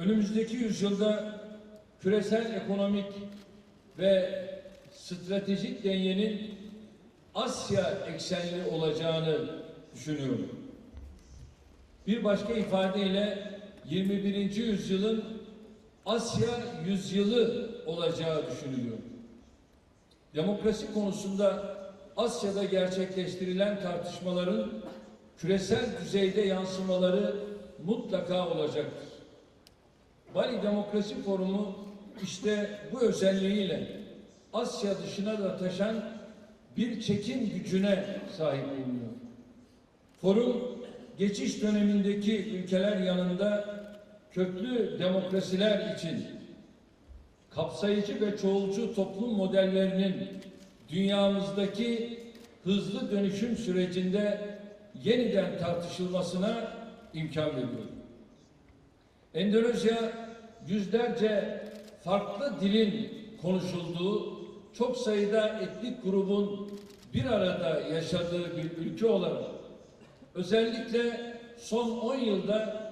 önümüzdeki yüzyılda küresel ekonomik ve stratejik dengenin Asya eksenli olacağını düşünüyorum. Bir başka ifadeyle 21. yüzyılın Asya yüzyılı olacağı düşünülüyor. Demokrasi konusunda Asya'da gerçekleştirilen tartışmaların küresel düzeyde yansımaları mutlaka olacaktır. Bali Demokrasi Forumu işte bu özelliğiyle Asya dışına da taşan bir çekim gücüne sahip bulunuyor. Forum geçiş dönemindeki ülkeler yanında köklü demokrasiler için kapsayıcı ve çoğulcu toplum modellerinin dünyamızdaki hızlı dönüşüm sürecinde yeniden tartışılmasına imkan veriyor. Endonezya yüzlerce farklı dilin konuşulduğu çok sayıda etnik grubun bir arada yaşadığı bir ülke olarak özellikle son 10 yılda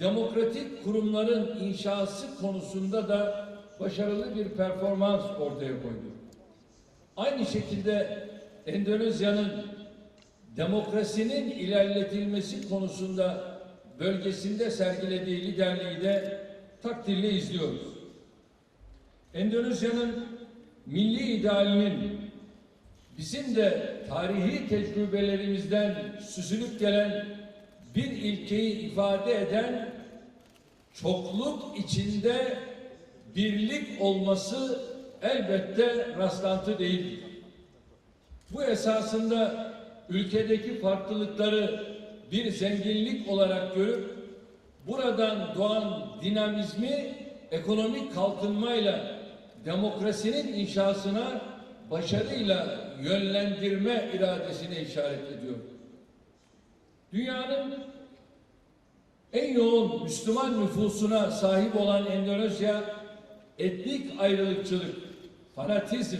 demokratik kurumların inşası konusunda da başarılı bir performans ortaya koydu. Aynı şekilde Endonezya'nın demokrasinin ilerletilmesi konusunda bölgesinde sergilediği liderliği de takdirle izliyoruz. Endonezya'nın milli idealinin bizim de tarihi tecrübelerimizden süzülüp gelen bir ilkeyi ifade eden çokluk içinde birlik olması elbette rastlantı değildir. Bu esasında ülkedeki farklılıkları bir zenginlik olarak görüp buradan doğan dinamizmi ekonomik kalkınmayla demokrasinin inşasına başarıyla yönlendirme iradesine işaret ediyor. Dünyanın en yoğun Müslüman nüfusuna sahip olan Endonezya, etnik ayrılıkçılık, fanatizm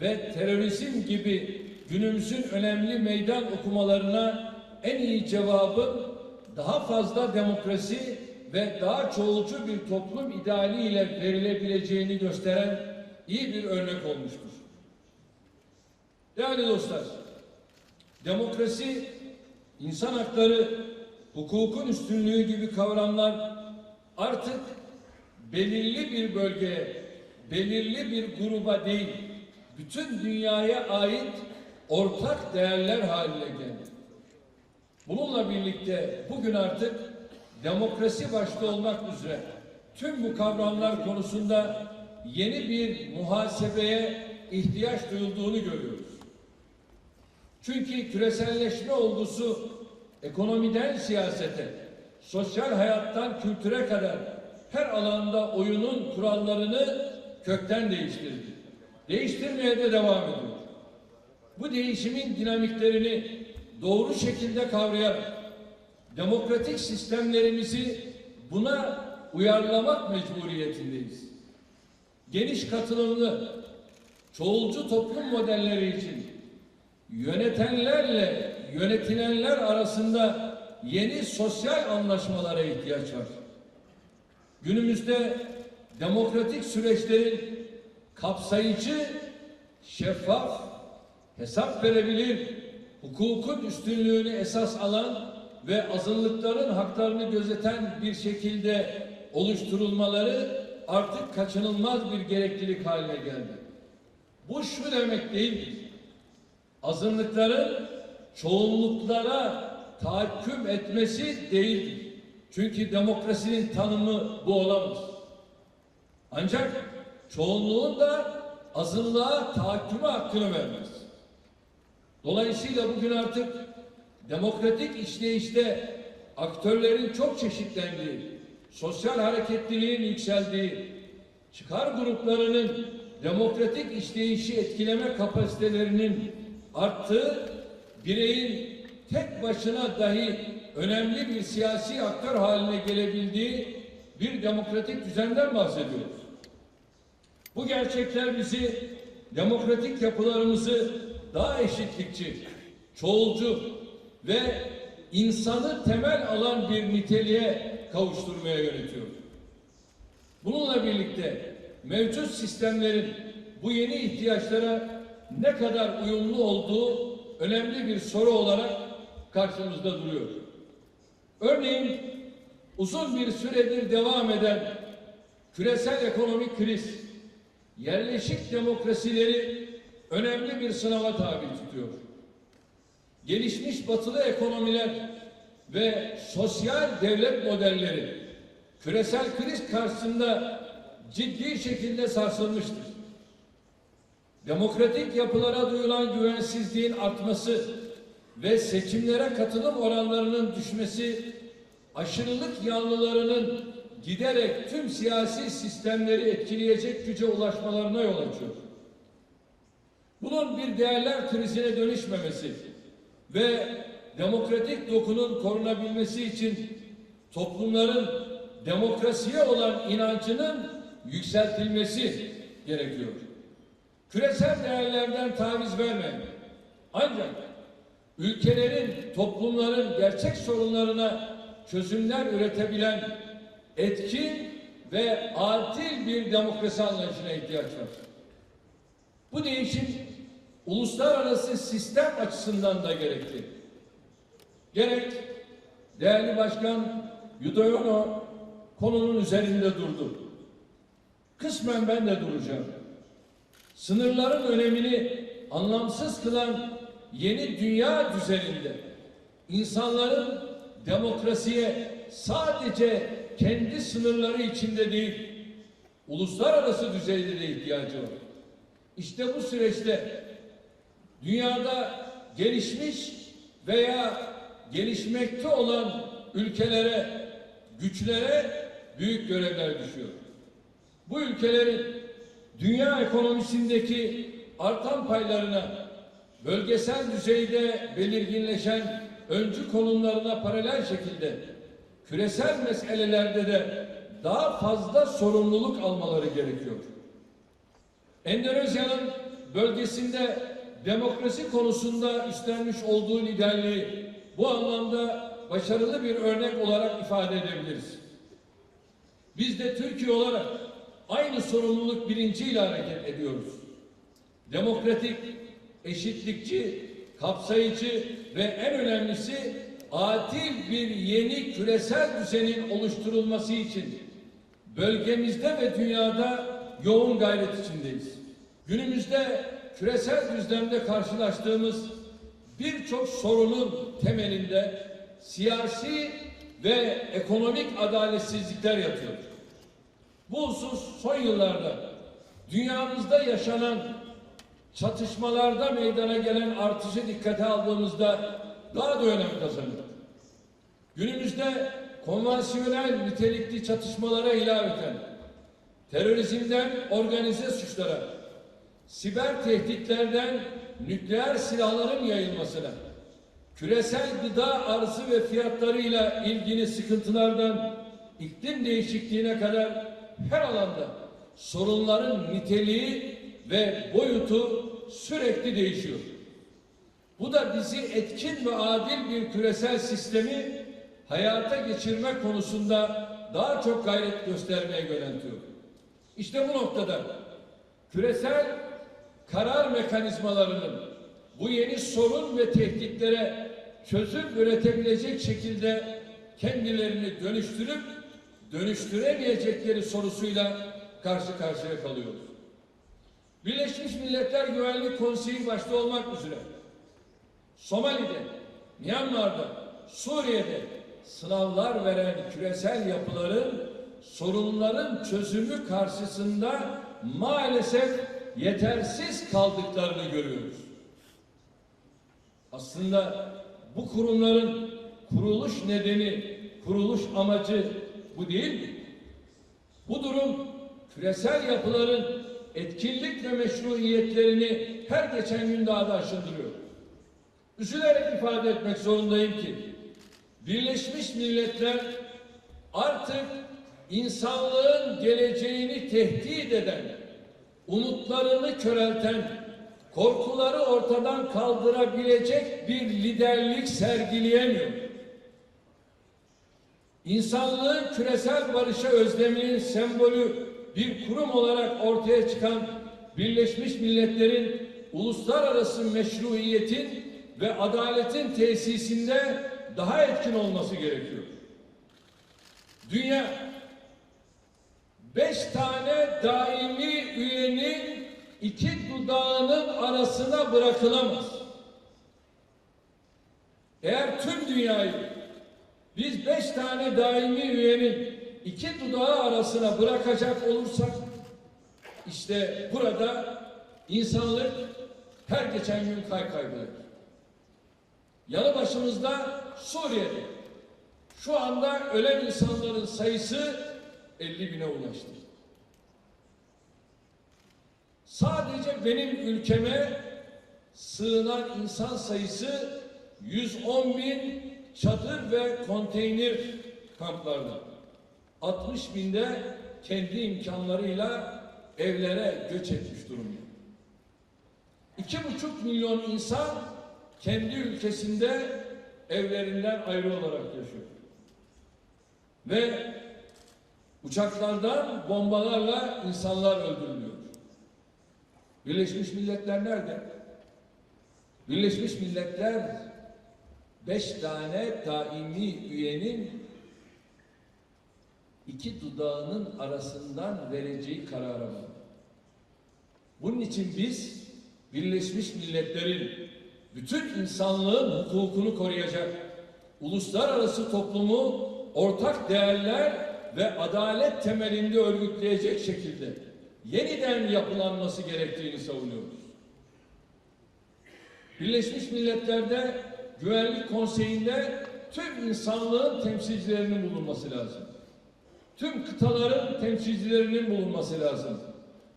ve terörizm gibi günümüzün önemli meydan okumalarına en iyi cevabın daha fazla demokrasi ve daha çoğulcu bir toplum idealiyle verilebileceğini gösteren iyi bir örnek olmuştur. Değerli dostlar, demokrasi, insan hakları, hukukun üstünlüğü gibi kavramlar artık belirli bir bölgeye, belirli bir gruba değil, bütün dünyaya ait ortak değerler haline geldi. Bununla birlikte bugün artık demokrasi başta olmak üzere tüm bu kavramlar konusunda yeni bir muhasebeye ihtiyaç duyulduğunu görüyoruz. Çünkü küreselleşme olgusu ekonomiden siyasete, sosyal hayattan kültüre kadar her alanda oyunun kurallarını kökten değiştirdi. Değiştirmeye de devam ediyor. Bu değişimin dinamiklerini doğru şekilde kavrayarak demokratik sistemlerimizi buna uyarlamak mecburiyetindeyiz. Geniş katılımlı, çoğulcu toplum modelleri için yönetenlerle yönetilenler arasında yeni sosyal anlaşmalara ihtiyaç var. Günümüzde demokratik süreçlerin kapsayıcı, şeffaf, hesap verebilir, hukukun üstünlüğünü esas alan ve azınlıkların haklarını gözeten bir şekilde oluşturulmaları artık kaçınılmaz bir gereklilik haline geldi. Bu şu demek değildir. Azınlıkların çoğunluklara tahakküm etmesi değildir. Çünkü demokrasinin tanımı bu olamaz. Ancak çoğunluğun da azınlığa tahakküme hakkını vermez. Dolayısıyla bugün artık demokratik işleyişte aktörlerin çok çeşitlendiği, sosyal hareketliliğin yükseldiği, çıkar gruplarının demokratik işleyişi etkileme kapasitelerinin arttığı, bireyin tek başına dahi önemli bir siyasi aktör haline gelebildiği bir demokratik düzenden bahsediyoruz. Bu gerçekler bizi demokratik yapılarımızı daha eşitlikçi, çoğulcu ve insanı temel alan bir niteliğe kavuşturmaya yönetiyor. Bununla birlikte mevcut sistemlerin bu yeni ihtiyaçlara ne kadar uyumlu olduğu önemli bir soru olarak karşımızda duruyor. Örneğin uzun bir süredir devam eden küresel ekonomik kriz yerleşik demokrasileri önemli bir sınava tabi tutuyor. Gelişmiş batılı ekonomiler ve sosyal devlet modelleri küresel kriz karşısında ciddi şekilde sarsılmıştır. Demokratik yapılara duyulan güvensizliğin artması ve seçimlere katılım oranlarının düşmesi aşırılık yanlılarının giderek tüm siyasi sistemleri etkileyecek güce ulaşmalarına yol açıyor. Bunun bir değerler krizine dönüşmemesi ve demokratik dokunun korunabilmesi için toplumların demokrasiye olan inancının yükseltilmesi gerekiyor. Küresel değerlerden taviz vermeyin. Ancak ülkelerin, toplumların gerçek sorunlarına çözümler üretebilen etkin ve adil bir demokrasi anlayışına ihtiyaç var. Bu değişim uluslararası sistem açısından da gerekli. Gerek değerli başkan Yudhoyono konunun üzerinde durdu. Kısmen ben de duracağım. Sınırların önemini anlamsız kılan yeni dünya düzeninde insanların demokrasiye sadece kendi sınırları içinde değil, uluslararası düzeyde de ihtiyacı var. İşte bu süreçte dünyada gelişmiş veya gelişmekte olan ülkelere, güçlere büyük görevler düşüyor. Bu ülkelerin dünya ekonomisindeki artan paylarına, bölgesel düzeyde belirginleşen öncü konumlarına paralel şekilde küresel meselelerde de daha fazla sorumluluk almaları gerekiyor. Endonezya'nın bölgesinde demokrasi konusunda üstlenmiş olduğu liderliği bu anlamda başarılı bir örnek olarak ifade edebiliriz. Biz de Türkiye olarak aynı sorumluluk bilinciyle hareket ediyoruz. Demokratik, eşitlikçi, kapsayıcı ve en önemlisi adil bir yeni küresel düzenin oluşturulması için bölgemizde ve dünyada yoğun gayret içindeyiz. Günümüzde küresel düzlemde karşılaştığımız birçok sorunun temelinde siyasi ve ekonomik adaletsizlikler yatıyor. Bu husus son yıllarda dünyamızda yaşanan çatışmalarda meydana gelen artışı dikkate aldığımızda daha da önem kazanıyor. Günümüzde konvansiyonel nitelikli çatışmalara ilaveten terörizmden organize suçlara, siber tehditlerden nükleer silahların yayılmasına, küresel gıda arzı ve fiyatlarıyla ilgili sıkıntılardan iklim değişikliğine kadar her alanda sorunların niteliği ve boyutu sürekli değişiyor. Bu da bizi etkin ve adil bir küresel sistemi hayata geçirme konusunda daha çok gayret göstermeye yöneltiyor. İşte bu noktada küresel karar mekanizmalarının bu yeni sorun ve tehditlere çözüm üretebilecek şekilde kendilerini dönüştürüp dönüştüremeyecekleri sorusuyla karşı karşıya kalıyoruz. Birleşmiş Milletler Güvenlik Konseyi başta olmak üzere Somali'de, Myanmar'da, Suriye'de sınavlar veren küresel yapıların sorunların çözümü karşısında maalesef yetersiz kaldıklarını görüyoruz. Aslında bu kurumların kuruluş nedeni, kuruluş amacı bu değil mi? Bu durum küresel yapıların etkinlik ve meşruiyetlerini her geçen gün daha da aşındırıyor. Üzülerek ifade etmek zorundayım ki Birleşmiş Milletler artık insanlığın geleceğini tehdit eden, umutlarını körelten, korkuları ortadan kaldırabilecek bir liderlik sergileyemiyor. insanlığın küresel barışa özleminin sembolü bir kurum olarak ortaya çıkan Birleşmiş Milletler'in uluslararası meşruiyetin ve adaletin tesisinde daha etkin olması gerekiyor. Dünya beş tane daimi üyenin iki dudağının arasına bırakılamaz. Eğer tüm dünyayı biz beş tane daimi üyenin iki dudağı arasına bırakacak olursak işte burada insanlık her geçen gün kay kaybeder. Yanı başımızda Suriye'de şu anda ölen insanların sayısı 50 bine ulaştı. Sadece benim ülkeme sığınan insan sayısı 110 bin çadır ve konteyner kamplarda. 60 binde kendi imkanlarıyla evlere göç etmiş durumda. İki buçuk milyon insan kendi ülkesinde evlerinden ayrı olarak yaşıyor. Ve uçaklardan bombalarla insanlar öldürülüyor. Birleşmiş Milletler nerede? Birleşmiş Milletler beş tane daimi üyenin iki dudağının arasından vereceği karara bağlı. Bunun için biz Birleşmiş Milletler'in bütün insanlığın hukukunu koruyacak, uluslararası toplumu ortak değerler ve adalet temelinde örgütleyecek şekilde yeniden yapılanması gerektiğini savunuyoruz. Birleşmiş Milletler'de Güvenlik Konseyi'nde tüm insanlığın temsilcilerinin bulunması lazım. Tüm kıtaların temsilcilerinin bulunması lazım.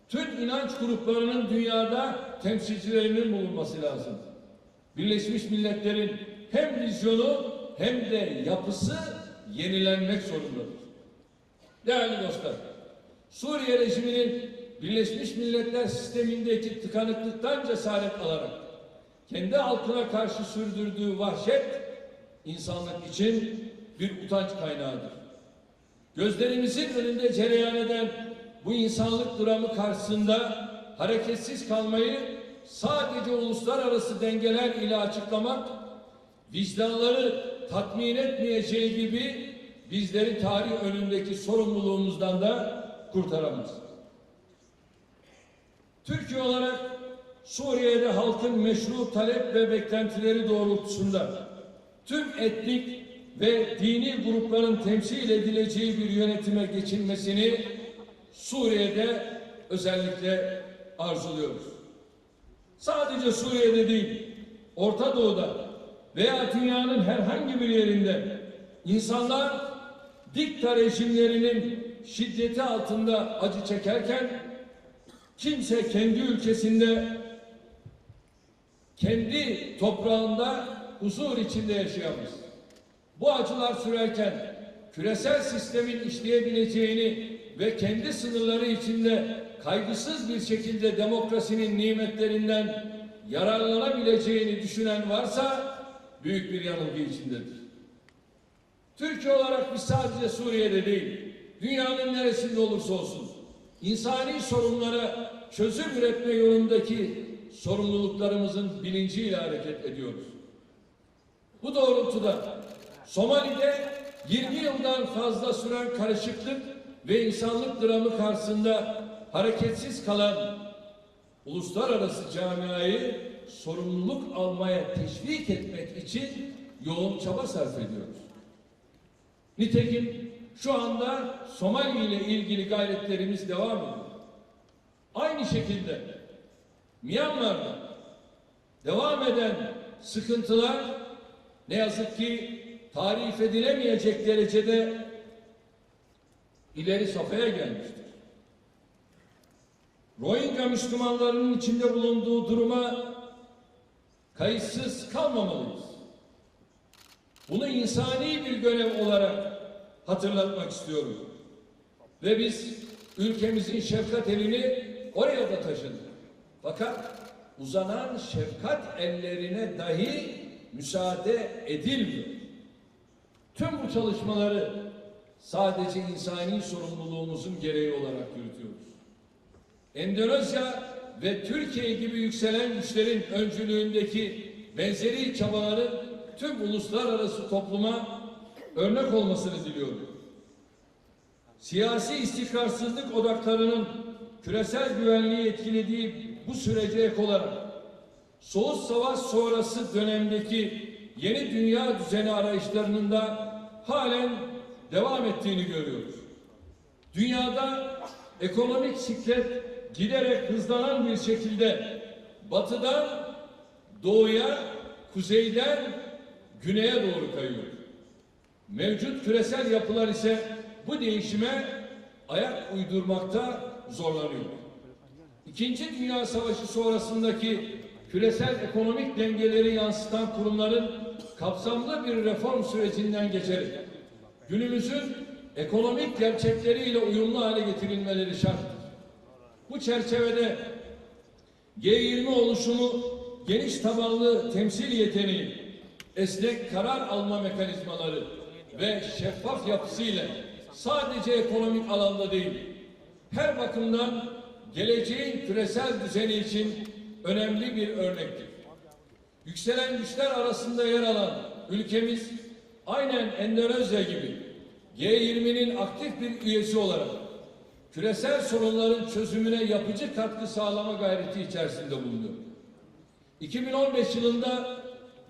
Tüm inanç gruplarının dünyada temsilcilerinin bulunması lazım. Birleşmiş Milletler'in hem vizyonu hem de yapısı yenilenmek zorundadır. Değerli dostlar, Suriye rejiminin Birleşmiş Milletler sistemindeki tıkanıklıktan cesaret alarak kendi halkına karşı sürdürdüğü vahşet insanlık için bir utanç kaynağıdır. Gözlerimizin önünde cereyan eden bu insanlık dramı karşısında hareketsiz kalmayı sadece uluslararası dengeler ile açıklamak vicdanları tatmin etmeyeceği gibi bizleri tarih önündeki sorumluluğumuzdan da kurtaramaz. Türkiye olarak Suriye'de halkın meşru talep ve beklentileri doğrultusunda tüm etnik ve dini grupların temsil edileceği bir yönetime geçilmesini Suriye'de özellikle arzuluyoruz. Sadece Suriye'de değil, Orta Doğu'da veya dünyanın herhangi bir yerinde insanlar dikta rejimlerinin şiddeti altında acı çekerken kimse kendi ülkesinde kendi toprağında huzur içinde yaşayamaz. Bu acılar sürerken küresel sistemin işleyebileceğini ve kendi sınırları içinde kaygısız bir şekilde demokrasinin nimetlerinden yararlanabileceğini düşünen varsa büyük bir yanılgı içindedir. Türkiye olarak biz sadece Suriye'de değil, dünyanın neresinde olursa olsun insani sorunlara çözüm üretme yolundaki sorumluluklarımızın bilinciyle hareket ediyoruz. Bu doğrultuda Somali'de 20 yıldan fazla süren karışıklık ve insanlık dramı karşısında hareketsiz kalan uluslararası camiayı sorumluluk almaya teşvik etmek için yoğun çaba sarf ediyoruz. Nitekim şu anda Somali ile ilgili gayretlerimiz devam ediyor. Aynı şekilde Myanmar'da devam eden sıkıntılar ne yazık ki tarif edilemeyecek derecede ileri safhaya gelmiştir. Rohingya Müslümanlarının içinde bulunduğu duruma kayıtsız kalmamalıyız. Bunu insani bir görev olarak hatırlatmak istiyorum. Ve biz ülkemizin şefkat elini oraya da taşıdık. Fakat uzanan şefkat ellerine dahi müsaade edilmiyor. Tüm bu çalışmaları sadece insani sorumluluğumuzun gereği olarak yürütüyoruz. Endonezya ve Türkiye gibi yükselen güçlerin öncülüğündeki benzeri çabaların tüm uluslararası topluma örnek olmasını diliyorum. Siyasi istikrarsızlık odaklarının küresel güvenliği etkilediği bu sürece ek olarak Soğuk Savaş sonrası dönemdeki yeni dünya düzeni arayışlarının da halen devam ettiğini görüyoruz. Dünyada ekonomik siklet giderek hızlanan bir şekilde batıdan doğuya, kuzeyden güneye doğru kayıyor. Mevcut küresel yapılar ise bu değişime ayak uydurmakta zorlanıyor. İkinci Dünya Savaşı sonrasındaki küresel ekonomik dengeleri yansıtan kurumların kapsamlı bir reform sürecinden geçerek günümüzün ekonomik gerçekleriyle uyumlu hale getirilmeleri şarttır. Bu çerçevede G20 oluşumu geniş tabanlı temsil yeteneği, esnek karar alma mekanizmaları ve şeffaf yapısıyla sadece ekonomik alanda değil, her bakımdan geleceğin küresel düzeni için önemli bir örnektir. Yükselen güçler arasında yer alan ülkemiz aynen Endonezya gibi G20'nin aktif bir üyesi olarak küresel sorunların çözümüne yapıcı katkı sağlama gayreti içerisinde bulunuyor. 2015 yılında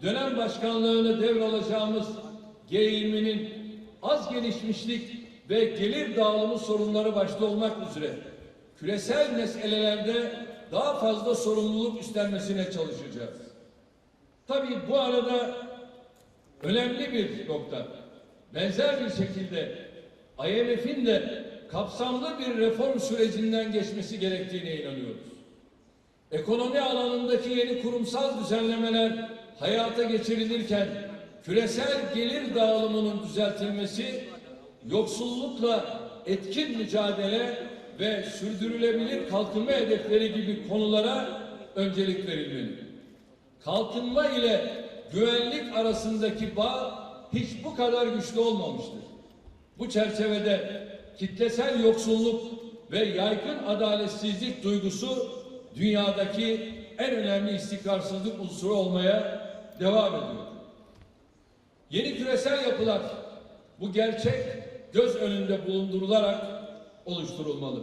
dönem başkanlığını devralacağımız G20'nin az gelişmişlik ve gelir dağılımı sorunları başta olmak üzere küresel meselelerde daha fazla sorumluluk üstlenmesine çalışacağız. Tabii bu arada önemli bir nokta. Benzer bir şekilde IMF'in de kapsamlı bir reform sürecinden geçmesi gerektiğine inanıyoruz. Ekonomi alanındaki yeni kurumsal düzenlemeler hayata geçirilirken küresel gelir dağılımının düzeltilmesi, yoksullukla etkin mücadele ve sürdürülebilir kalkınma hedefleri gibi konulara öncelik verilmeli. Kalkınma ile güvenlik arasındaki bağ hiç bu kadar güçlü olmamıştır. Bu çerçevede kitlesel yoksulluk ve yaygın adaletsizlik duygusu dünyadaki en önemli istikrarsızlık unsuru olmaya devam ediyor. Yeni küresel yapılar bu gerçek göz önünde bulundurularak oluşturulmalı.